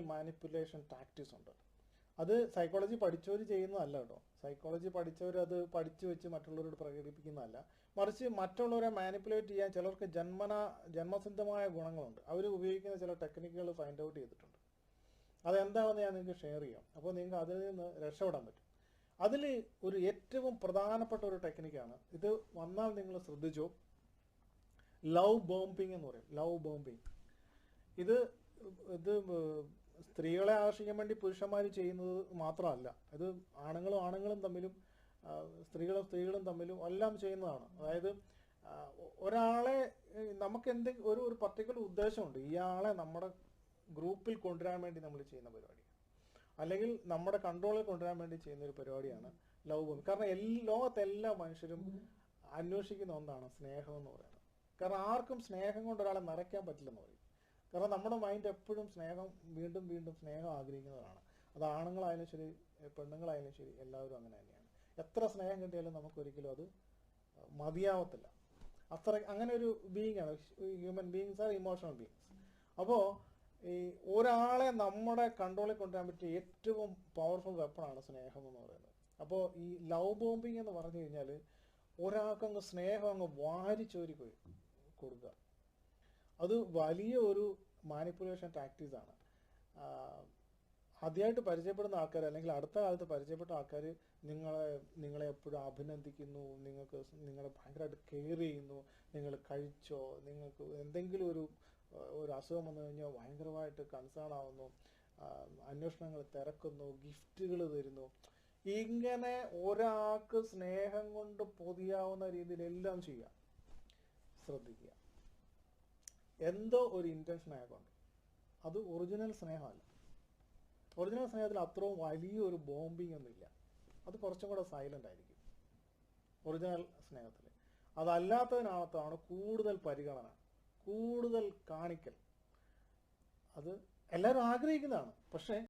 Manipulation tactics ഉണ്ട്. അത് psychology പഠിച്ചവർ ചെയ്യുന്നതല്ല കേട്ടോ. സൈക്കോളജി പഠിച്ചവർ അത് പഠിച്ചു വെച്ച് മറ്റുള്ളവരോട് പ്രകടിപ്പിക്കുന്നതല്ല. മറിച്ച് മറ്റുള്ളവരെ മാനിപ്പുലേറ്റ് ചെയ്യാൻ ചിലർക്ക് ജന്മന ജന്മസിദ്ധമായ ഗുണങ്ങളുണ്ട്. അവർ ഉപയോഗിക്കുന്ന ചില ടെക്നിക്കുകൾ ഫൈൻഡ് ഔട്ട് ചെയ്തിട്ടുണ്ട്. അതെന്താണെന്ന് ഞാൻ നിങ്ങൾക്ക് ഷെയർ ചെയ്യാം. അപ്പോൾ നിങ്ങൾക്ക് അതിൽ നിന്ന് രക്ഷപ്പെടാൻ പറ്റും. അതിൽ ഒരു ഏറ്റവും പ്രധാനപ്പെട്ട ഒരു ടെക്നിക്കാണ് ഇത് വന്നാൽ നിങ്ങൾ ശ്രദ്ധിച്ചോ? ലവ് ബോംബിങ് എന്ന് പറയും. ലവ് ബോംബിങ് ഇത് ഇത് സ്ത്രീകളെ ആകർഷിക്കാൻ വേണ്ടി പുരുഷന്മാർ ചെയ്യുന്നത് മാത്രമല്ല. ഇത് ആണുങ്ങളും ആണുങ്ങളും തമ്മിലും സ്ത്രീകളും സ്ത്രീകളും തമ്മിലും എല്ലാം ചെയ്യുന്നതാണ്. അതായത് ഒരാളെ നമുക്ക് എന്ത് ഒരു ഒരു പർട്ടിക്കുലർ ഉദ്ദേശമുണ്ട്. ഇയാളെ നമ്മുടെ ഗ്രൂപ്പിൽ കൊണ്ടുവരാൻ വേണ്ടി നമ്മൾ ചെയ്യുന്ന പരിപാടി. അല്ലെങ്കിൽ നമ്മുടെ കൺട്രോളിൽ കൊണ്ടുവരാൻ വേണ്ടി ചെയ്യുന്ന ഒരു പരിപാടിയാണ് ലവ് ബോംബ് കാരണം എല്ലാ ലോകത്തെ എല്ലാ മനുഷ്യരും അന്വേഷിക്കുന്ന ഒന്നാണ് സ്നേഹം എന്ന് പറയുന്നത്. കാരണം ആർക്കും സ്നേഹം കൊണ്ട് ഒരാളെ നിറയ്ക്കാൻ പറ്റില്ലെന്ന് പറയും. കാരണം നമ്മുടെ മൈൻഡ് എപ്പോഴും സ്നേഹം വീണ്ടും വീണ്ടും സ്നേഹം ആഗ്രഹിക്കുന്നതാണ് അത് ആണുങ്ങളായാലും ശരി പെണ്ണുങ്ങളായാലും ശരി എല്ലാവരും അങ്ങനെ തന്നെയാണ്. എത്ര സ്നേഹം കിട്ടിയാലും നമുക്ക് ഒരിക്കലും അത് മതിയാവത്തില്ല. അത്ര അങ്ങനെ ഒരു ബീയിങ് ആണ്. Human beings are emotional beings അപ്പോൾ ഈ ഒരാളെ നമ്മുടെ കൺട്രോളിൽ കൊണ്ടുവരാൻ പറ്റിയ ഏറ്റവും പവർഫുൾ വെപ്പണാണ് സ്നേഹം എന്ന് പറയുന്നത്. അപ്പോൾ ഈ ലവ് ബോംബിങ് എന്ന് പറഞ്ഞു കഴിഞ്ഞാൽ ഒരാൾക്ക് അങ്ങ് സ്നേഹം അങ്ങ് വാരിച്ചോരി കൊടുക്കുക അത് വലിയ ഒരു മാനിപ്പുലേഷൻ ടാക്ടീസ് ആണ്. ആദ്യമായിട്ട് പരിചയപ്പെടുന്ന ആൾക്കാർ അല്ലെങ്കിൽ അടുത്ത കാലത്ത് പരിചയപ്പെട്ട ആൾക്കാർ നിങ്ങളെ നിങ്ങളെ എപ്പോഴും അഭിനന്ദിക്കുന്നു നിങ്ങൾക്ക് നിങ്ങളെ ഭയങ്കരമായിട്ട് കെയർ ചെയ്യുന്നു നിങ്ങൾ കഴിച്ചോ നിങ്ങൾക്ക് എന്തെങ്കിലും ഒരു ഒരു അസുഖം വന്നു കഴിഞ്ഞാൽ ഭയങ്കരമായിട്ട് കൺസേൺ ആവുന്നു അന്വേഷണങ്ങൾ തിരക്കുന്നു ഗിഫ്റ്റുകൾ തരുന്നു. ഇങ്ങനെ ഒരാൾക്ക് സ്നേഹം കൊണ്ട് പൊതിയാവുന്ന രീതിയിൽ എല്ലാം ചെയ്യുക ശ്രദ്ധിക്കുക. എന്തോ ഒരു ഇന്റൻഷൻ അയാൾക്കുണ്ട് അത് ഒറിജിനൽ സ്നേഹമല്ല. ഒറിജിനൽ സ്നേഹത്തിൽ അത്രയും വലിയൊരു ബോംബിംഗ് ഒന്നുമില്ല അത് കുറച്ചും കൂടെ സൈലന്റ് ആയിരിക്കും. ഒറിജിനൽ സ്നേഹത്തിൽ. അതല്ലാത്തതിനകത്താണ് കൂടുതൽ പരിഗണന കൂടുതൽ കാണിക്കൽ. അത് എല്ലാവരും ആഗ്രഹിക്കുന്നതാണ്. പക്ഷേ